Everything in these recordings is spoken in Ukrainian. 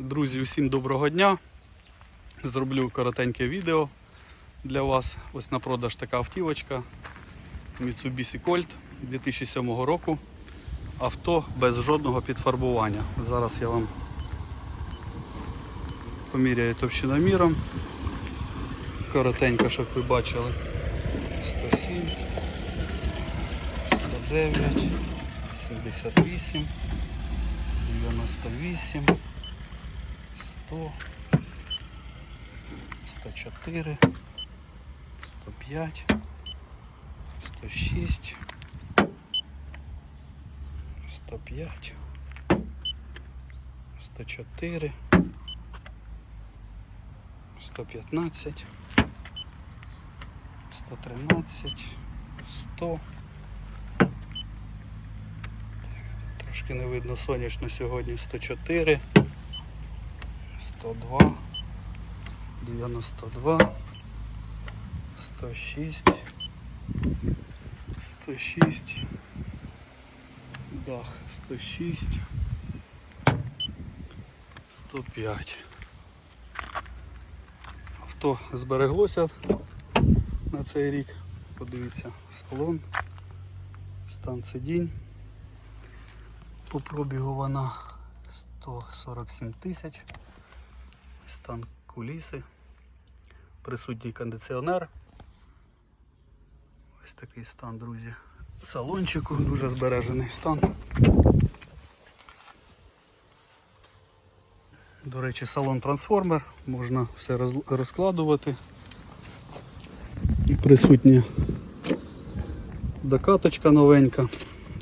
Друзі, усім доброго дня. Зроблю коротеньке відео для вас. Ось на продаж така автівочка Mitsubishi Colt 2007 року. Авто без жодного підфарбування. Зараз я вам поміряю товщиноміром. Коротенько, щоб ви бачили. 107, 109, 78, 98, 100, 104, 105, 106, 105, 104, 115, 113, 100. Трошки не видно сонячно сьогодні 104, 102, 92, 106, 106, дах 106, 105. Авто збереглося на цей рік. Подивіться салон, стан сидінь. По пробігу вона 147 тисяч. Стан куліси. Присутній кондиціонер. Ось такий стан, друзі. Салончику дуже збережений стан. До речі, салон трансформер, можна все розкладувати. І присутня докаточка новенька,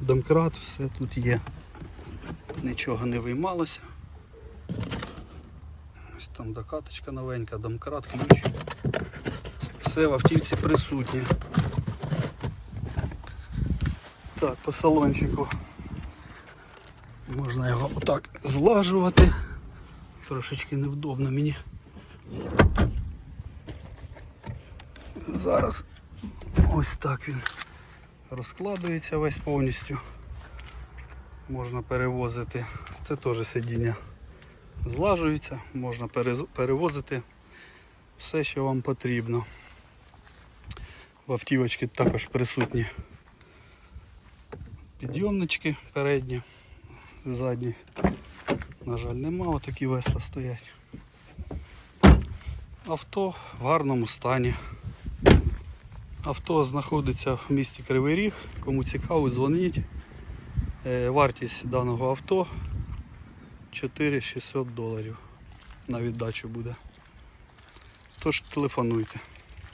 домкрат, все тут є. Нічого не виймалося. Ось там докаточка новенька, домкрат, ключ. Все в автівці присутнє. Так, по салончику можна його отак злажувати. Трошечки невдобно мені. Зараз ось так він розкладується весь повністю. Можна перевозити. Це теж сидіння злажується, можна перевозити все, що вам потрібно. В автівочці також присутні підйомнички передні, задні. На жаль, нема, отакі весла стоять. Авто в гарному стані. Авто знаходиться в місті Кривий Ріг. Кому цікаво, дзвоніть. Е, Вартість даного авто 4600 доларів на віддачу буде. Тож телефонуйте.